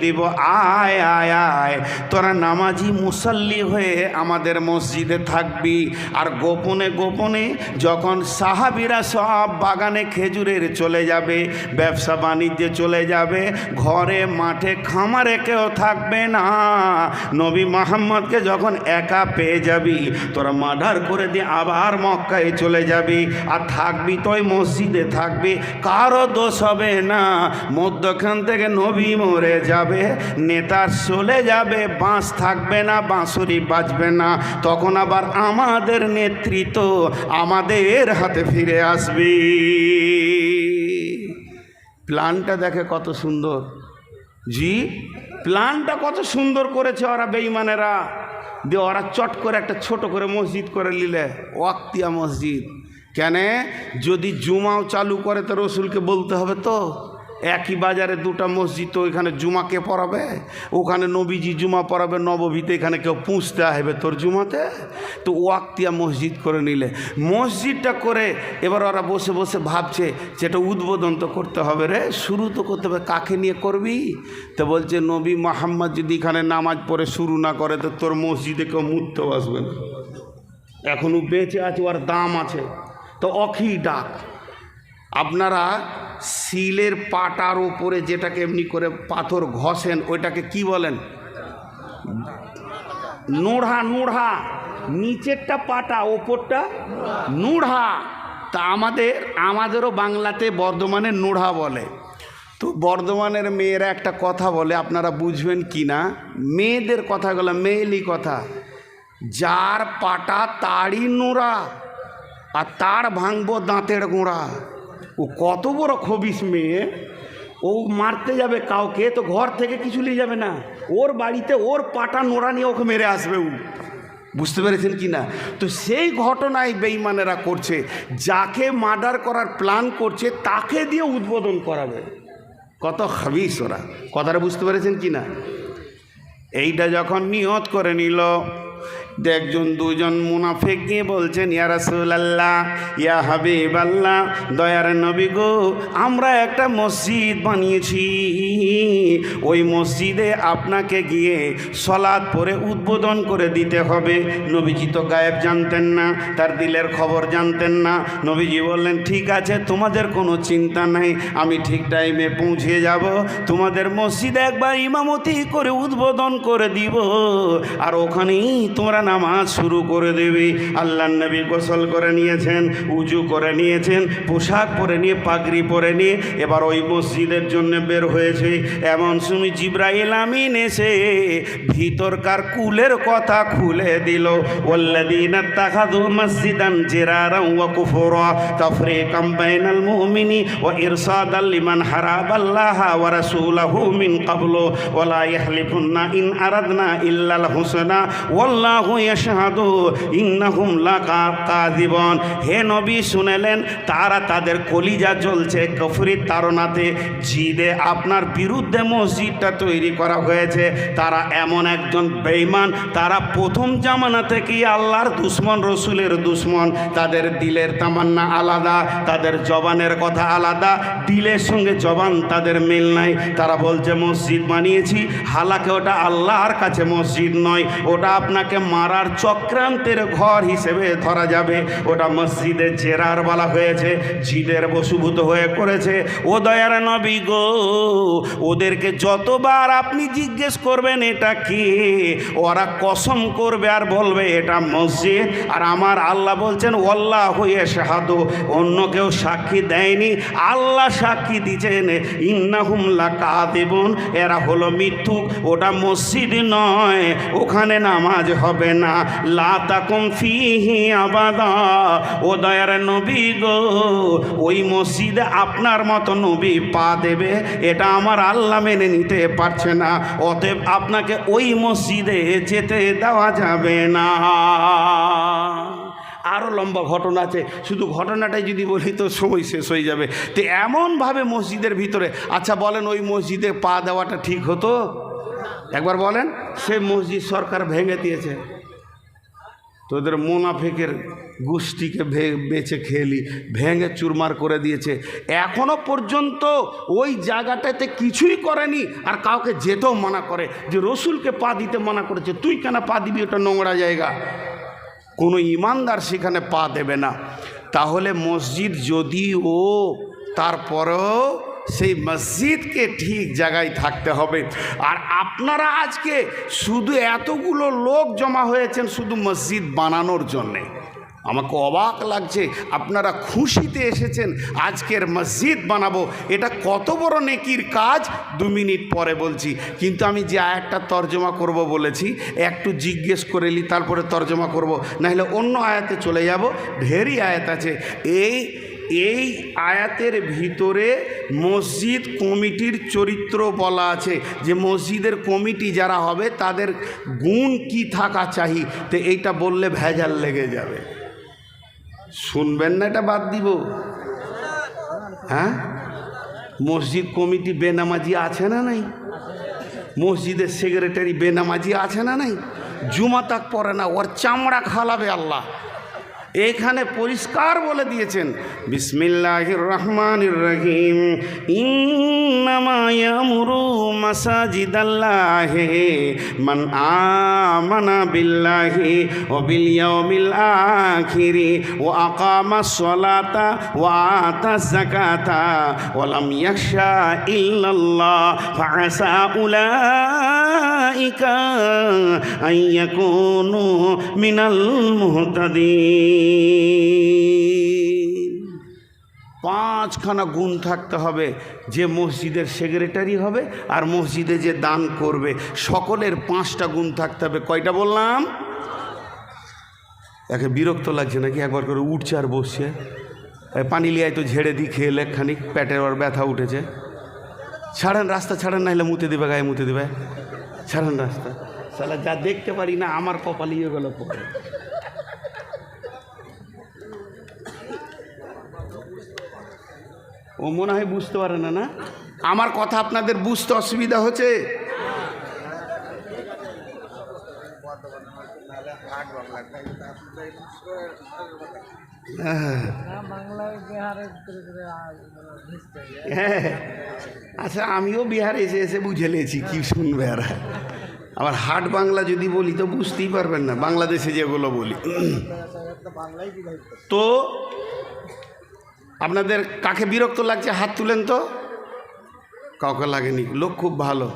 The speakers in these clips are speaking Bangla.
দিব, আয় আয় আয়। তোরা নামাজি মুসল্লি হয়ে আমাদের মসজিদে থাকবি। আর গোপনে গোপনে যখন সাহাবিরা সব বাগানে খেজুরের চলে যাবে, ব্যবসা বাণিজ্যে চলে যাবে, ঘরে, মাঠে, খামারে কেউ থাকবে না। নবী মোহাম্মদকে যখন একা পেয়ে যাবি, তোরা মার্ডার করে দিয়ে আবার মক্কায় চলে যাবি। আর থাকবি তো ওই মসজিদে থাকবি, কারও দোষ হবে না। মধ্যখান থেকে নবী মরে যাবে। নেতার চলে যাবে, বাঁশ থাকবে না, বাঁশুরি বাজবে না। তখন আবার আমাদের নেতৃত্ব আমাদের হাতে ফিরে আসবে। প্ল্যানটা দেখে কত সুন্দর। জি, প্ল্যানটা কত সুন্দর করেছে ওরা বেইমানেরা দিয়ে ওরা চট করে একটা ছোট করে মসজিদ করে নিলে, ওয়াক্তিয়া মসজিদ। কেন? যদি জুমাও চালু করে তো রসুলকে বলতে হবে তো। একই বাজারে দুটা মসজিদ তো এখানে জুমাকে পড়াবে, ওখানে নবীজি জুমা পড়াবে নবভীতে এখানে কেউ পুঁছতে আসবে তোর জুমাতে? তো ওয়াক্তিয়া মসজিদ করে নিলে। মসজিদটা করে এবার ওরা বসে বসে ভাবছে যেটা উদ্বোধন তো করতে হবে রে, শুরু তো করতে হবে। কাকে নিয়ে করবি? তো বলছে, নবী মোহাম্মদ যদি এখানে নামাজ পড়ে শুরু না করে, তো তোর মসজিদে কেউ মুততেও আসবে না। এখনও বেঁচে আছে, ওর দাম আছে। তো অখি ডাক। আপনারা শিলের পাটার ওপরে যেটাকে এমনি করে পাথর ঘষেন, ওইটাকে কি বলেন? নোড়া নোড়া। নিচেরটা পাটা, ওপরটা নুড়া। তা আমাদের, আমাদেরও বাংলাতে বর্ধমানে নোড়া বলে। তো বর্ধমানের মেয়েরা একটা কথা বলে, আপনারা বুঝবেন কি না? মেয়েদের কথাগুলো, মেয়েলি কথা। যার পাটা তারই নোড়া, আর তার ভাঙবো দাঁতের গোড়া। ও কত বড় খবিস মেয়ে। ও মারতে যাবে কাউকে, তো ঘর থেকে কিছু নিয়ে যাবে না। ওর বাড়িতে ওর পাটা নোড়া নিয়ে ওকে মেরে আসবে ও। বুঝতে পেরেছেন কি না? তো সেই ঘটনায় বেইমানেরা করছে, যাকে মার্ডার করার প্ল্যান করছে, তাকে দিয়ে উদ্বোধন করাবে। কত হাবিস ওরা। কথাটা বুঝতে পেরেছেন কি না? এইটা যখন নিয়ত করে নিল একজন দুজন মুনাফেক গিয়ে বলছেন, ইয়া রাসুলাল্লাহ, ইয়া হাবিব আল্লাহ দয়ার নবী গো, আমরা একটা মসজিদ বানিয়েছি। ওই মসজিদে আপনাকে গিয়ে সলাদ পরে উদ্বোধন করে দিতে হবে। নবীজি তো গায়েব জানতেন না, তার দিলের খবর জানতেন না। নবীজি বললেন, ঠিক আছে, তোমাদের কোনো চিন্তা নাই, আমি ঠিক টাইমে পৌঁছে যাব। তোমাদের মসজিদে একবার ইমামতি করে উদ্বোধন করে দিব। আর ওখানেই তোমরা নামাজ শুরু করে দেবে। আল্লাহ নবী গোসল করে নিয়েছেন, উজু করে নিয়েছেন, পোশাক পরে নিয়ে, পাগড়ি পরে নিয়ে, এবার ওই মসজিদের জন্য বের হয়েছে। এমন সময় জিব্রাইল আমিন এসে ভিতরকার কুলের কথা খুলে দিল। ওল্লাদিন তাখাদু মসজিদান জিরারাম ওয়া কুফুরা। তাফরিকাম বাইনাল মুমিনি ওয়া ইরসাদাল লিমান হারাবাল্লাহ ওয়া রাসূলাহু মিন ক্বাবলু। ওয়া লা ইয়াহলিফুন্না ইন আরাদনা ইল্লাল হুসনা। ওয়াল্লাহু ইয়াশহাদু ইন্নাহুম লাকাযিবুন হে নবী, শুনেলেন, তারা তাদের কলিজা জ্বলছে কফরির তাড়নাতে। জিদে, আপনার বিরুদ্ধে মসজিদটা তৈরি করা হয়েছে। তারা এমন একজন বেঈমান তারা প্রথম জামানা থেকেই আল্লাহর দুশ্মন, রসুলের দুশ্মন। তাদের দিলের তামান্না আলাদা, তাদের জবানের কথা আলাদা, দিলের সঙ্গে জবান তাদের মিল নাই। তারা বলছে, মসজিদ বানিয়েছি, হালাকে ওটা আল্লাহর কাছে মসজিদ নয়, ওটা আপনাকে মারার চক্রান্তের ঘর হিসেবে ধরা যাবে। ওটা মসজিদে জেরার বলা হয়েছে, জিদের বসুভূত হয়ে করেছে। ও দয়ার নবী গো, ওদেরকে যতবার আপনি জিজ্ঞেস করবেন, এটা কি? ওরা কসম করবে আর বলবে, এটা মসজিদ। আর আমার আল্লাহ বলছেন ওল্লাহ হয়ে শাহাদু অন্য কেউ সাক্ষী দেয়নি। আল্লাহ সাক্ষী দিচ্ছেন ইন্নাহুমলা কাদেবন এরা হলো মিথ্যুক। ওটা মসজিদ নয়, ওখানে নামাজ হবে না। লাতাকুম ফিহি আবাদা। ও দয়ার নবী গো, ওই মসজিদে আপনার মতো নবী পা দেবে। এটা আমার আল্লাহ মেনে নিতে পারছে না। অতএব আপনাকে ওই মসজিদে যেতে দেওয়া যাবে না। আরও লম্বা ঘটনা আছে। শুধু ঘটনাটাই যদি বলি তো সময় শেষ হয়ে যাবে। তো এমনভাবে মসজিদের ভিতরে আচ্ছা বলেন ওই মসজিদে পা দেওয়াটা ঠিক হতো? একবার বলেন। সে মসজিদ সরকার ভেঙে দিয়েছে। তোদের মোনাফেকের গোষ্ঠীকে ভে- বেচে খেলি, ভেঙে চুরমার করে দিয়েছে। এখনও পর্যন্ত ওই জায়গাটাতে কিছুই করেনি আর কাউকে যেতেও মানা করে, যে রসুলকে পা দিতে মানা করেছে। তুই কেন পা দিবি? ওটা নোংরা জায়গা। কোনো ইমানদার সেখানে পা দেবে না। তাহলে মসজিদ যদিও তারপরেও সেই মসজিদকে ঠিক জায়গায় থাকতে হবে। আর আপনারা আজকে শুধু এতগুলো লোক জমা হয়েছেন শুধু মসজিদ বানানোর জন্যে। আমাকে অবাক লাগছে, আপনারা খুশিতে এসেছেন, আজকের মসজিদ বানাবো। এটা কত বড় নেকির কাজ? দু মিনিট পরে বলছি। কিন্তু আমি যে আয়াতটা তর্জমা করব বলেছি, একটু জিজ্ঞেস করে নিই তারপরে তর্জমা করব। নাহলে অন্য আয়াতে চলে যাব ঢেরই আয়াত আছে। এই এই আয়াতের ভিতরে মসজিদ কমিটির চরিত্র বলা আছে যে মসজিদের কমিটি যারা হবে, তাদের গুণ কি থাকা চাহি তো এইটা বললে ভেজাল লেগে যাবে। শুনবেন না এটা বাদ দিব। হ্যাঁ? মসজিদ কমিটি বেনামাজি আছে না নাই? মসজিদের সেক্রেটারি বেনামাজি আছে না নাই? জুমা তাক পড়ে না, ওর চামড়া খালাবে আল্লাহ। এখানে পরিষ্কার বলে দিয়েছেন বিসমিল্লাহির রহমানির রহিম ইন্নামা ইয়ামুরু মাসাজিদাল্লাহি, মান আমানা বিল্লাহি ওয়া বিল ইয়াউমিল আখিরি, ওয়া আকামাস সালাতা, ওয়া আতাজ যাকাতা, ওয়া লাম ইয়াখশা ইল্লাল্লাহ, ফাআসা উলাইকা আন ইয়াকুনু মিনাল মুহতাদিন। পাঁচখানা গুণ থাকতে হবে। যে মসজিদের সেক্রেটারি হবে আর মসজিদে যে দান করবে, সকলের পাঁচটা গুণ থাকতে হবে। কয়টা বললাম? একে বিরক্ত লাগছে নাকি? একবার করে উঠছে আর বসছে। পানি লিয়ায় তো ঝেড়ে দিই, খেয়ে খানিক, পেটের ওর ব্যথা উঠেছে। ছাড়েন রাস্তা, ছাড়েন না হলে মুতে দিবে, গায়ে মুতে দিবে। ছাড়েন রাস্তা। সালা যা দেখতে পারি না, আমার কপালিয়ে গেল পরে ও মনে হয় বুঝতে পারে না না? আমার কথা আপনাদের বুঝতে অসুবিধা হচ্ছে? হ্যাঁ। আচ্ছা আমিও বিহারে এসে এসে বুঝে নিয়েছি কি শুনবে আর আবার হাট বাংলা যদি বলি তো বুঝতেই পারবেন না, বাংলাদেশে যেগুলো বলি। তো আপনাদের কাকে বিরক্ত লাগছে? হাত তুলেন তো। কাউকে লাগেনি। লোক খুব ভালো।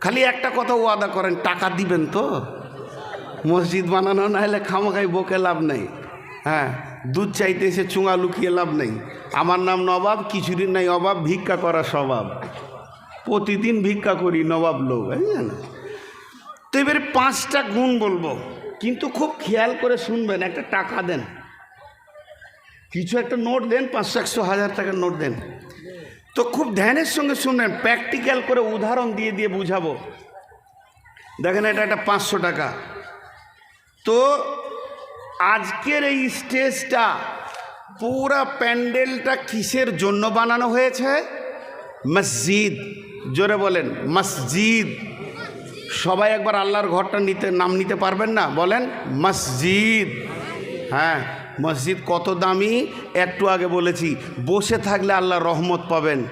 খালি একটা কথা ওয়াদা করেন, টাকা দিবেন তো। মসজিদ বানানো না হলে খামাখাই বকে লাভ নেই। হ্যাঁ দুধ চাইতে এসে চুঙা লুকিয়ে লাভ নেই। আমার নাম নবাব, কিছুদিন নাই অভাব, ভিক্ষা করা স্বভাব। প্রতিদিন ভিক্ষা করি নবাব লোক বুঝলেন তো এবারে পাঁচটা গুণ বলব। কিন্তু খুব খেয়াল করে শুনবেন, একটা টাকা দেন। কিছু একটা নোট দেন, পাঁচশো, একশো, হাজার টাকার নোট দেন। তো খুব ধ্যানের সঙ্গে শুনবেন, প্র্যাকটিক্যাল করে উদাহরণ দিয়ে দিয়ে বুঝাবো। দেখেন এটা একটা পাঁচশো টাকা। তো আজকের এই স্টেজটা পুরা প্যান্ডেলটা কিসের জন্য বানানো হয়েছে? মসজিদ। জোরে বলেন, মসজিদ। সবাই একবার আল্লাহর ঘরটা নিতে, নাম নিতে পারবেন না? বলেন, মসজিদ। হ্যাঁ। মসজিদ কত দামি? একটু আগে বলেছি, বসে থাকলে আল্লাহ রহমত পাবেন।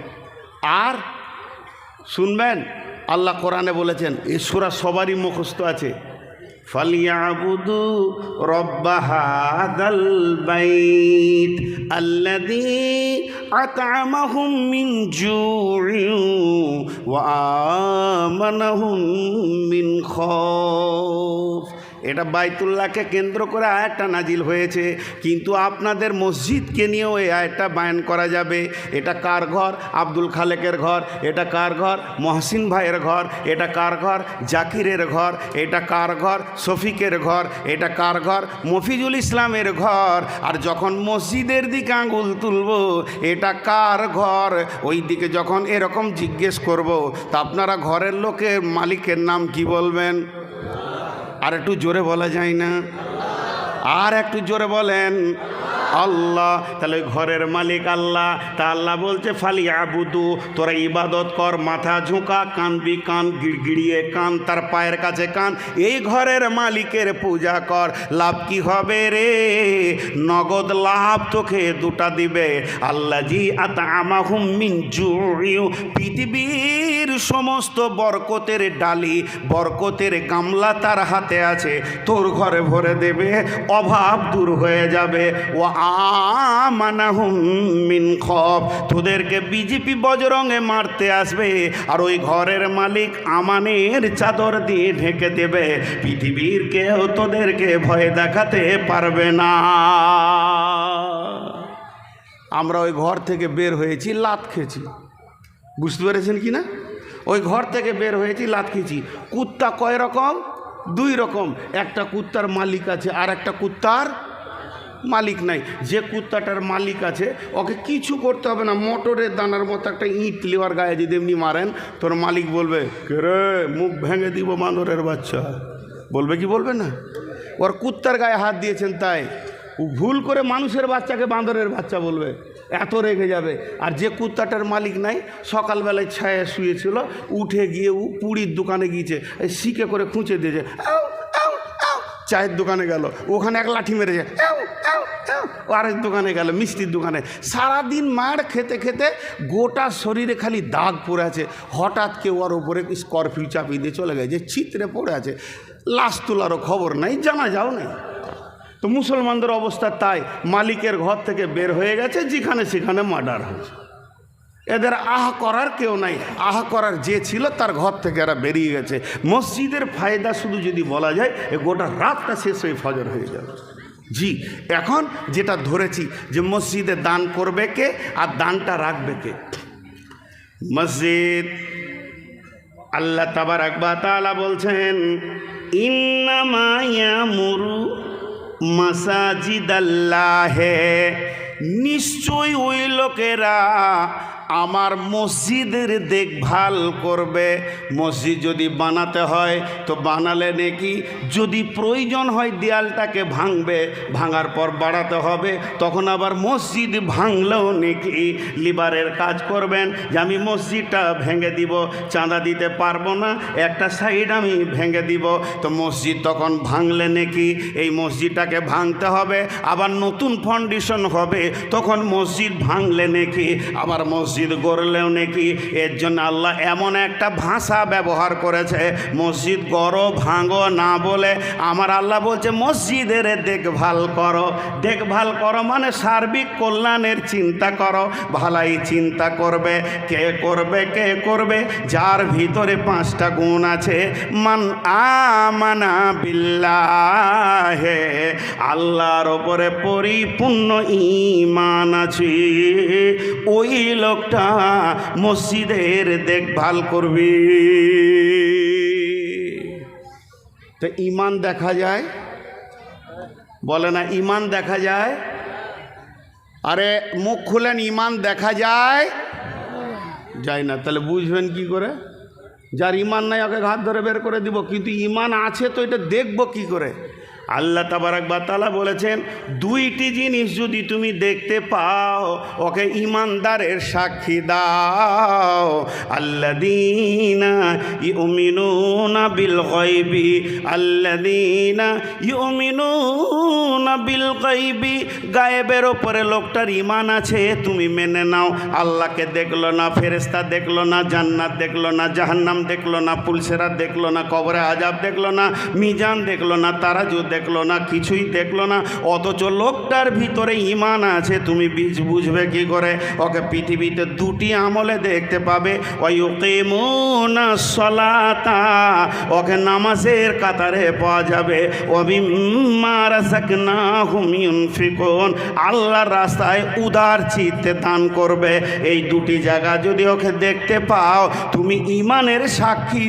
আর শুনবেন, আল্লাহ কোরআনে বলেছেন ঈশ্বরা সবারই মুখস্থ আছে। ফালিয়াবুদু রব্বা হাদাল বাইত আল্লাযী আত'আমাহুম মিন জু'ইন ওয়া আমানাহুম মিন খাউফ। এটা বাইতুল্লাহকে কেন্দ্র করে আয়াতটা নাজিল হয়েছে। কিন্তু আপনাদের মসজিদকে নিয়েও এই আয়াতটা বায়ান করা যাবে। এটা কার ঘর? আব্দুল খালেকের ঘর। এটা কার ঘর? মহসিন ভাইয়ের ঘর। এটা কার ঘর? জাকিরের ঘর। এটা কার ঘর? শফিকের ঘর। এটা কার ঘর? মফিজুল ইসলামের ঘর। আর যখন মসজিদের দিকে আঙুল তুলব, এটা কার ঘর? ওই দিকে যখন এরকম জিজ্ঞেস করব, তা আপনারা ঘরের লোকের মালিকের নাম কি বলবেন? আর একটু জোরে বলা যায় না। আর একটু জোরে বলেন আল্লাহ, তাহলে ঘরের মালিক আল্লাহ। তা আল্লাহ বলছে ফালি আবুদু তোরা ইবাদত কর, মাথা ঝুঁকা, কানবি কান, গিড়গিড়িয়ে কান, তার পায়ের কাছে কান। এই ঘরের মালিকের পূজা কর, লাভ কি হবে রে? নগদ লাভ তোকে দুটা দিবে। আল্লাহ জি আতা পৃথিবীর সমস্ত বরকতের ডালি, বরকতের গামলা তার হাতে আছে। তোর ঘরে ভরে দেবে, অভাব দূর হয়ে যাবে। ও আমানাহুম মিন খব। তোদেরকে বিজেপি বজরঙে মারতে আসবে, আর ওই ঘরের মালিক আমানের চাদর দিয়ে ঢেকে দেবে। পৃথিবীর কেউ তোদেরকে ভয় দেখাতে পারবে না। আমরা ওই ঘর থেকে বের হয়েছি, লাত খেয়েছি। বুঝতে পেরেছেন কি না? ওই ঘর থেকে বের হয়েছি, লাত খেয়েছি। কুত্তা কয় রকম? দুই রকম। একটা কুত্তার মালিক আছে, আর একটা কুত্তার মালিক নাই। যে কুত্তাটার মালিক আছে, ওকে কিছু করতে হবে না। মোটরের দানার মতো একটা ইট লেওয়ার গায়ে যদি এমনি মারেন, তোর মালিক বলবে, কে রে, মুখ ভেঙে দিব বান্দরের বাচ্চা। বলবে কি বলবে না? ওর কুত্তার গায়ে হাত দিয়েছেন তাই। ও ভুল করে মানুষের বাচ্চাকে বাঁদরের বাচ্চা বলবে। এত রেগে যাবে। আর যে কুত্তাটার মালিক নাই, সকালবেলায় ছায়া শুয়েছিল, উঠে গিয়ে ও পুরীর দোকানে গিয়েছে শিকে করে খুঁচে দিয়েছে। চায়ের দোকানে গেল, ওখানে এক লাঠি মেরেছে। আরেক দোকানে গেল, মিষ্টির দোকানে। সারাদিন মার খেতে খেতে গোটা শরীরে খালি দাগ পড়ে আছে। হঠাৎ কেউ আর ওপরে স্করপিউ চাপিয়ে দিয়ে চলে গেছে চিত্রে পড়ে আছে। লাশ তোলারও খবর নাই, জানা যাও নেই। তো মুসলমানদের অবস্থা তাই, মালিকের ঘর থেকে বের হয়ে গেছে, যেখানে সেখানে মার্ডার হয়েছে। এদের আহ করার কেউ নাই। আহ করার যে ছিল তার ঘর থেকে এরা বেরিয়ে গেছে। মসজিদের ফায়দা শুধু যদি বলা যায় গোটা রাতটা শেষ হয়ে ফজর হয়ে যাবে। জি, এখন যেটা ধরেছি যে মসজিদে দান করবে কে আর দানটা রাখবে কে? মসজিদ, আল্লাহ তাবার আকবা তালা বলছেন ইন্নামায়া মুরু মাসাজিদ আল্লাহে নিশ্চয় ওই লোকেরা আমার মসজিদের দেখভাল করবে। মসজিদ যদি বানাতে হয়, তো বানালে নাকি? যদি প্রয়োজন হয় দেয়ালটাকে ভাঙবে, ভাঙার পর বাড়াতে হবে, তখন আবার মসজিদ ভাঙলেও নাকি? লিবারের কাজ করবেন যে আমি মসজিদটা ভেঙে দিব, চাঁদা দিতে পারব না, একটা সাইড আমি ভেঙে দিব। তো মসজিদ তখন ভাঙলে নাকি? এই মসজিদটাকে ভাঙতে হবে, আবার নতুন ফাউন্ডেশন হবে, তখন মসজিদ ভাঙলে নাকি? আবার মসজিদ গড়লেও নাকি এর জন্য আল্লাহ এমন একটা ভাষা ব্যবহার করেছে, মসজিদ গড়ো, ভাঙো না বলে। আমার আল্লাহ বলছে, মসজিদের দেখভাল করো। দেখভাল করো মানে সার্বিক কল্যাণের চিন্তা করো। ভালাই চিন্তা করবে, কে করবে কে করবে? যার ভিতরে পাঁচটা গুণ আছে, মান আমানা বিল্লাহে, আল্লাহর ওপরে পরিপূর্ণ ইমান আছে। ওই লোকটা মসজিদের দেখভাল করবে। তো ইমান দেখা যায়? বলে না, ইমান দেখা যায়? আরে মুখ খুলেন, ইমান দেখা যায়? যায় না, তাহলে বুঝবেন কি করে? যার ইমান নাই, ওকে ঘাত ধরে বের করে দিব, কিন্তু ইমান আছে তো এটা দেখব কি করে? আল্লাহ তাবারাক তালা বলেছেন, দুইটি জিনিস যদি তুমি দেখতে পাও, ওকে ইমানদারের সাক্ষী দাও। আল্লাদিনা ইউমিনুনা বিল গায়বি আল্লাদিনা ইউমিনুনা বিল গায়বি, গায়েবের ওপরে লোকটার ইমান আছে, তুমি মেনে নাও। আল্লাহকে দেখল না ফেরেস্তা দেখল না, জান্নাত দেখল না, জাহান্নাম দেখল না পুলসেরা দেখল না, কবরে আজাব দেখল না, মিজান দেখল না, তারাজু দেখল না, কিছুই দেখল না। অথচ লোকটার ভিতরে ইমান আছে, তুমি বীজ বুঝবে কি করে? ওকে পৃথিবীতে দুটি আমলে দেখতে পাবে। ওই ওকে সলাতা, ওকে নামাজের কাতারে পাওয়া যাবে। ফিকুন আল্লাহর রাস্তায় উদার চিত্তে দান করবে। এই দুটি জায়গা যদি ওকে দেখতে পাও, তুমি ইমানের সাক্ষী